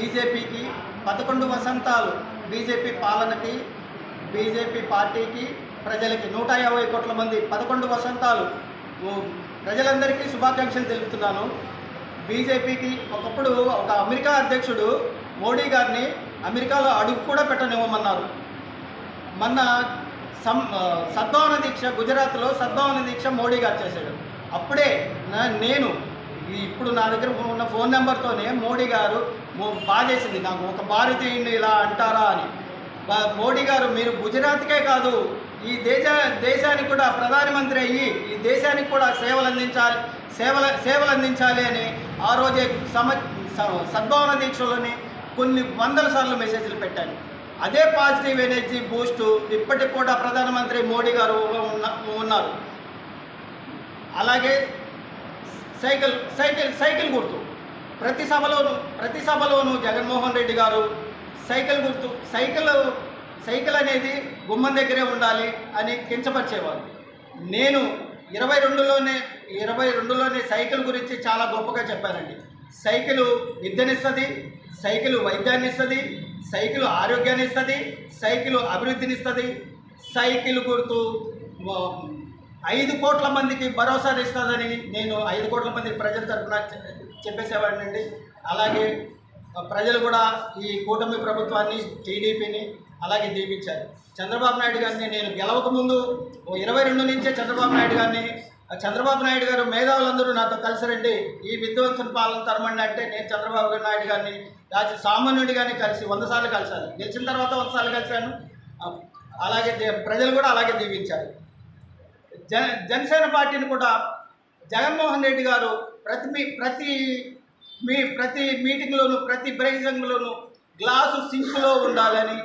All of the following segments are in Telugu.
బీజేపీకి పదకొండు వసంతాలు బీజేపీ పాలనకి బీజేపీ పార్టీకి ప్రజలకి నూట యాభై కోట్ల మంది పదకొండు వసంతాలు. ప్రజలందరికీ శుభాకాంక్షలు తెలుపుతున్నాను. బీజేపీకి ఒకప్పుడు ఒక అమెరికా అధ్యక్షుడు మోడీ గారిని అమెరికాలో అడుగు కూడా పెట్టనివ్వమన్నారు. మొన్న సం సద్భావన దీక్ష గుజరాత్లో సద్భావన దీక్ష మోడీ గారు చేశాడు. అప్పుడే నా- నేను ఇప్పుడు నా దగ్గర ఉన్న ఫోన్ నెంబర్తోనే మోడీ గారు బాధేసింది. నాకు ఒక భారతీయుడిని ఇలా అంటారా అని. మోడీ గారు మీరు గుజరాత్కే కాదు ఈ దేశ దేశానికి కూడా ప్రధానమంత్రి అయ్యి ఈ దేశానికి కూడా సేవలు అందించాలి సేవల సేవలు అందించాలి అని ఆ రోజే సమ సద్భావన దీక్షలోని కొన్ని వందల సార్లు మెసేజ్లు పెట్టాను. అదే పాజిటివ్ ఎనర్జీ బూస్ట్ ఇప్పటికి కూడా ప్రధానమంత్రి మోడీ గారు ఉన్న- ఉన్నారు. అలాగే సైకిల్ సైకిల్ సైకిల్ గుర్తు. ప్రతి సభలోను ప్రతి సభలోను జగన్మోహన్ రెడ్డి గారు సైకిల్ గుర్తు సైకిల్ సైకిల్ అనేది గుమ్మం దగ్గరే ఉండాలి అని కించపరిచేవారు. నేను ఇరవై రెండులోనే ఇరవై రెండులోనే సైకిల్ గురించి చాలా గొప్పగా చెప్పానండి. సైకిల్ విద్యనిస్తుంది సైకిల్ వైద్యాన్ని ఇస్తుంది సైకిల్ ఆరోగ్యాన్ని ఇస్తుంది సైకిల్ అభివృద్ధిని ఇస్తుంది సైకిల్ గుర్తు ఐదు కోట్ల మందికి భరోసా ఇస్తుందని నేను ఐదు కోట్ల మంది ప్రజల తరఫున చెప్పేసేవాడినండి. అలాగే ప్రజలు కూడా ఈ కూటమి ప్రభుత్వాన్ని టీడీపీని అలాగే దీపించారు చంద్రబాబు నాయుడు గారిని నేను గెలవక ముందు ఓ ఇరవై రెండు నుంచే చంద్రబాబు నాయుడు గారిని చంద్రబాబు నాయుడు గారు మేధావులందరూ నాతో కలిసి రండి. ఈ విధ్వంసుల పాలన తరమండి అంటే నేను చంద్రబాబు నాయుడు గారిని రాజు సామాన్యుడి గారిని కలిసి వంద సార్లు కలిశాను. గెలిచిన తర్వాత వంద సార్లు కలిశాను. అలాగే ప్రజలు కూడా అలాగే దీవించారు. జన జనసేన పార్టీని కూడా జగన్మోహన్ రెడ్డి గారు ప్రతి మీ- ప్రతి మీ ప్రతి మీటింగ్లోనూ ప్రతి బ్రేకింగ్లోను గ్లాసు సింక్లో ఉండాలని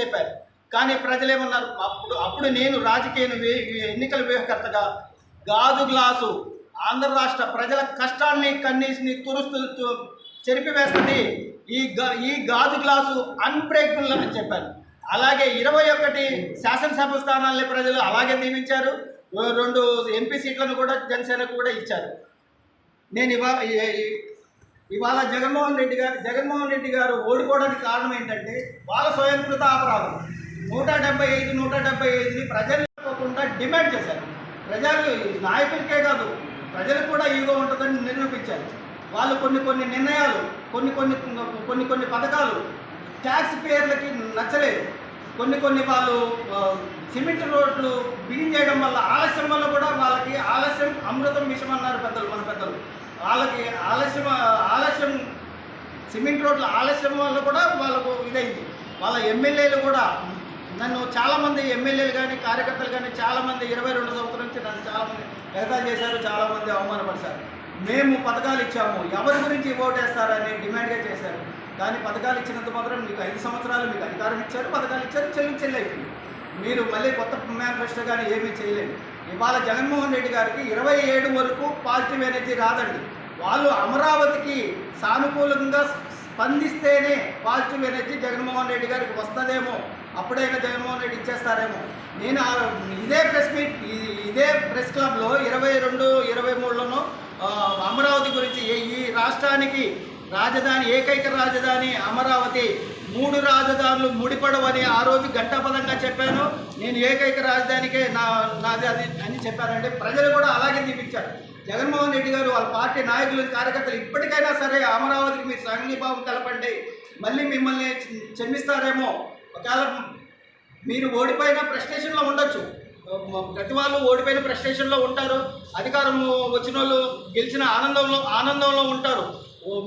చెప్పారు. కానీ ప్రజలేమన్నారు అప్పుడు అప్పుడు నేను రాజకీయ వే- ఎన్నికల వ్యూహకర్తగా గాజు గ్లాసు ఆంధ్ర రాష్ట్ర ప్రజల కష్టాన్ని కన్నీసిని తురుస్తూ చెరిపివేస్తుంది. ఈ గా ఈ గాజు గ్లాసు అన్బ్రేకబుల్ అని చెప్పాను అలాగే ఇరవై ఒకటి శాసనసభ స్థానాలని ప్రజలు అలాగే దీవించారు రెండు ఎంపీ సీట్లను కూడా జనసేనకు కూడా ఇచ్చారు. నేను ఇవాళ ఇవాళ జగన్మోహన్ రెడ్డి గారు జగన్మోహన్ రెడ్డి గారు ఓడిపోవడానికి కారణం ఏంటంటే వాళ్ళ స్వయంకృత అపరాధం. నూట డెబ్బై ఐదు నూట డెబ్బై ఐదుని ప్రజలు డిమాండ్ చేశారు. ప్రజలు నాయకులకే కాదు ప్రజలకు కూడా ఈగో ఉంటుందని నిరూపించారు. వాళ్ళు కొన్ని కొన్ని నిర్ణయాలు కొన్ని కొన్ని కొన్ని కొన్ని పథకాలు ట్యాక్స్ పేర్లకి నచ్చలేదు. కొన్ని కొన్ని వాళ్ళు సిమెంట్ రోడ్లు బిగిన్ చేయడం వల్ల ఆలస్యం వల్ల కూడా వాళ్ళకి ఆలస్యం అమృతం విషయం అన్నారు పెద్దలు మన పెద్దలు. వాళ్ళకి ఆలస్యం ఆలస్యం సిమెంట్ రోడ్ల ఆలస్యం వల్ల కూడా వాళ్ళకు ఇదైంది. వాళ్ళ ఎమ్మెల్యేలు కూడా నన్ను చాలామంది ఎమ్మెల్యేలు కానీ కార్యకర్తలు కానీ చాలామంది ఇరవై రెండు సంవత్సరం నుంచి నన్ను చాలామంది ఎగతాలు చేశారు చాలామంది అవమానపరిచారు. మేము పథకాలు ఇచ్చాము. ఎవరి గురించి ఓటేస్తారని డిమాండ్గా చేశారు. కానీ పథకాలు ఇచ్చినంత మాత్రం మీకు ఐదు సంవత్సరాలు మీకు అధికారం ఇచ్చారు పథకాలు ఇచ్చారు చెల్లి మీరు మళ్ళీ కొత్త మేనిఫెస్టో కానీ ఏమీ చేయలేదు. ఇవాళ జగన్మోహన్ రెడ్డి గారికి ఇరవై ఏడు వరకు పాజిటివ్ ఎనర్జీ రాదండి. వాళ్ళు అమరావతికి సానుకూలంగా స్పందిస్తేనే పాజిటివ్ ఎనర్జీ జగన్మోహన్ రెడ్డి గారికి వస్తుందేమో అప్పుడైనా జగన్మోహన్ రెడ్డి ఇచ్చేస్తారేమో. నేను ఆ- ఇదే ప్రెస్ మీట్ ఇదే ప్రెస్ క్లబ్లో ఇరవై రెండు ఇరవై మూడులోనూ అమరావతి గురించి ఈ రాష్ట్రానికి రాజధాని ఏకైక రాజధాని అమరావతి. మూడు రాజధానులు ముడిపడవని ఆ రోజు ఘట్టపదంగా చెప్పాను. నేను ఏకైక రాజధానికే నా నాది అది అని చెప్పారంటే ప్రజలు కూడా అలాగే దీపించారు జగన్మోహన్ రెడ్డి గారు వాళ్ళ పార్టీ నాయకులు కార్యకర్తలు ఇప్పటికైనా సరే అమరావతికి మీరు సంఘీభావం తెలపండి మళ్ళీ మిమ్మల్ని క్షమిస్తారేమో. ఒకవేళ మీరు ఓడిపోయిన ప్రెస్టేషన్లో ఉండొచ్చు. ప్రతి వాళ్ళు ఓడిపోయిన ప్రెస్టేషన్లో ఉంటారు. అధికారం వచ్చిన వాళ్ళు గెలిచిన ఆనందంలో ఆనందంలో ఉంటారు.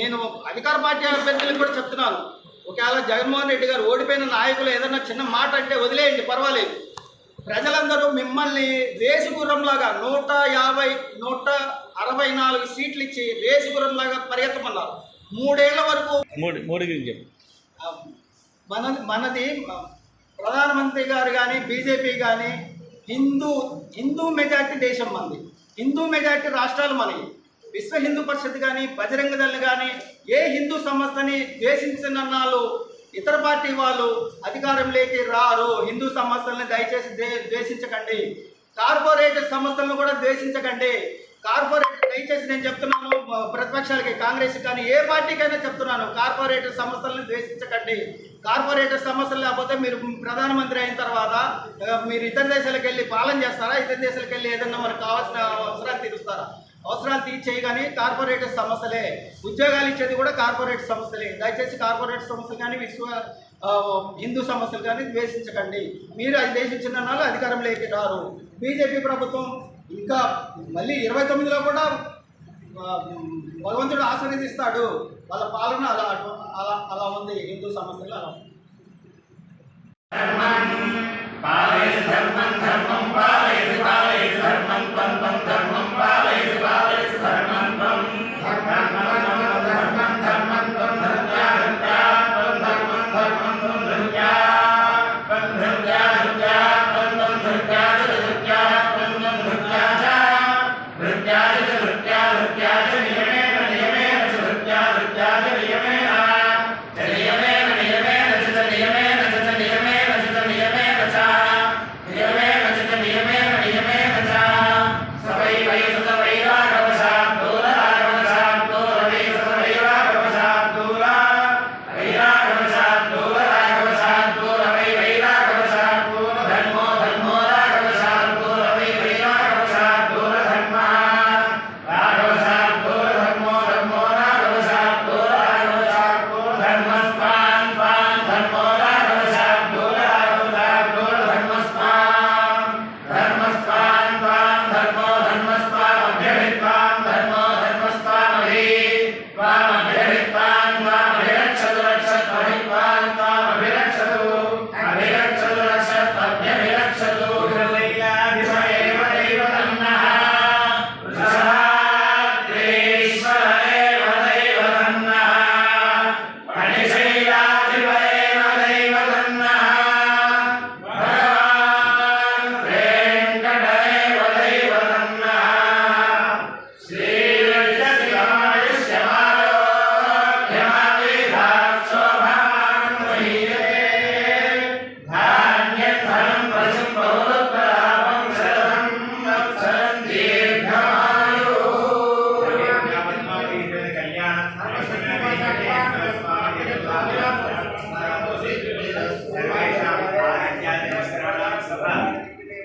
నేను అధికార పార్టీ అభ్యర్థులకు కూడా చెప్తున్నాను. ఒకవేళ జగన్మోహన్ రెడ్డి గారు ఓడిపోయిన నాయకులు ఏదైనా చిన్న మాట అంటే వదిలేయండి పర్వాలేదు. ప్రజలందరూ మిమ్మల్ని రేసు గుర్రంలాగా నూట యాభై నూట అరవై నాలుగు సీట్లు ఇచ్చి రేసు గుర్రంలాగా పరిగెత్తమన్నారు. మూడేళ్ళ వరకు మన మనది ప్రధానమంత్రి గారు కానీ బీజేపీ కానీ హిందూ హిందూ మెజార్టీ దేశం మనది. హిందూ మెజార్టీ రాష్ట్రాలు మనవి. విశ్వ హిందూ పరిషత్ కానీ బజరంగ దళ్ కానీ ఏ హిందూ సంస్థని ద్వేషించినన్నాళ్ళు ఇతర పార్టీ వాళ్ళు అధికారంలోకి రారు. హిందూ సంస్థల్ని దయచేసి ద్వేషించకండి. కార్పొరేట్ సంస్థలను కూడా ద్వేషించకండి. కార్పొరేట్ దయచేసి నేను చెప్తున్నాను ప్రతిపక్షాలకి కాంగ్రెస్ కానీ ఏ పార్టీకైనా చెప్తున్నాను కార్పొరేటర్ సంస్థలను ద్వేషించకండి. కార్పొరేటర్ సమస్యలు లేకపోతే మీరు ప్రధానమంత్రి అయిన తర్వాత మీరు ఇతర దేశాలకు వెళ్ళి పాలన చేస్తారా? ఇతర దేశాలకు వెళ్ళి ఏదన్నా మనకు కావాల్సిన అవసరాలు తీరుస్తారా? అవసరాలు తీర్చేయి కానీ సమస్యలే. ఉద్యోగాలు ఇచ్చేది కూడా కార్పొరేట్ సంస్థలే దయచేసి కార్పొరేట్ సంస్థలు కానీ విశ్వ హిందూ సమస్యలు కానీ ద్వేషించకండి. మీరు అది దేశించిన నాళ్ళు అధికారంలోకి రారు. బీజేపీ ప్రభుత్వం ఇంకా మళ్ళీ ఇరవై తొమ్మిదిలో కూడా భగవంతుడు ఆశీర్వదిస్తాడు. వాళ్ళ పాలన అలా అలా అలా ఉంది హిందూ సమస్యలు అలా.